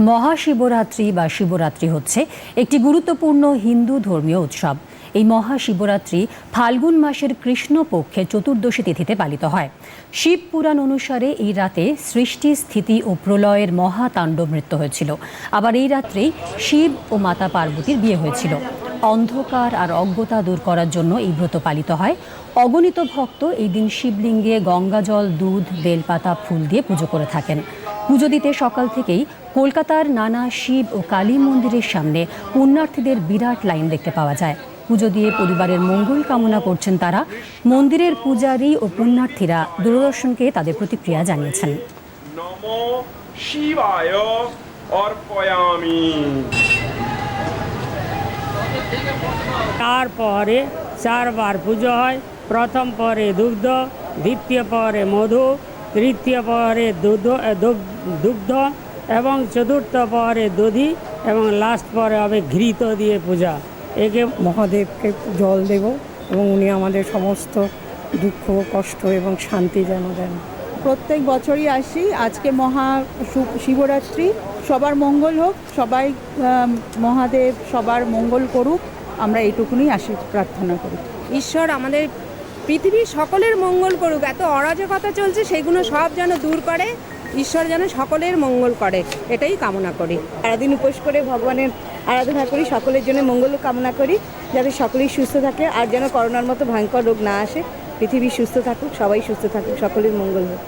মহাশিবরাত্রি বা শিবরাত্রি হচ্ছে একটি গুরুত্বপূর্ণ হিন্দু ধর্মীয় উৎসব। এই মহাশিবরাত্রি ফাল্গুন মাসের কৃষ্ণপক্ষে চতুর্দশী তিথিতে পালিত হয়। শিব পুরাণ অনুসারে এই রাতে সৃষ্টি, স্থিতি ও প্রলয়ের মহাতাণ্ডব নৃত্য হয়েছিল। আবার এই রাত্রেই শিব ও মাতা পার্বতীর বিয়ে হয়েছিল। অন্ধকার আর অজ্ঞতা দূর করার জন্য এই ব্রত পালিত হয়। অগণিত ভক্ত এই দিন শিবলিঙ্গে গঙ্গাজল, দুধ, বেলপাতা, ফুল দিয়ে পুজো করে থাকেন। পুজো দিতে সকাল থেকেই কলকাতার নানা শিব ও কালী মন্দিরের সামনে পুণ্যার্থীদের বিরাট লাইন দেখতে পাওয়া যায়। পুজো দিয়ে পরিবারের মঙ্গল কামনা করছেন তারা। মন্দিরের পূজারী ও পুণ্যার্থীরা দূরদর্শনকে তাদের প্রতিক্রিয়া জানিয়েছেন। শিবায় তারপরে চারবার পুজো হয়। প্রথম পরে দুগ্ধ দ্বিতীয় পরে মধু তৃতীয় পরে দুধ দুগ্ধ এবং চতুর্থ পরে দধি এবং লাস্ট পরে হবে ঘৃত দিয়ে পূজা। একে মহাদেবকে জল দেব এবং উনি আমাদের সমস্ত দুঃখ কষ্ট এবং শান্তি যেন দেন। প্রত্যেক বছরই আসি। আজকে মহা শিবরাত্রি। সবার মঙ্গল হোক। সবাই মহাদেব সবার মঙ্গল করুক। আমরা এইটুকুনি আসি প্রার্থনা করি। ঈশ্বর আমাদের পৃথিবীর সকলের মঙ্গল করুক। এত অরাজকতা চলছে সেগুলো সব যেন দূর করে। ঈশ্বর যেন সকলের মঙ্গল করে, এটাই কামনা করি। সারাদিন উপোস করে ভগবানের আরাধনা করি, সকলের জন্য মঙ্গল কামনা করি, যাতে সকলেই সুস্থ থাকে, আর যেন করোনার মতো ভয়ঙ্কর রোগ না আসে। পৃথিবী সুস্থ থাকুক, সবাই সুস্থ থাকুক, সকলের মঙ্গল হোক।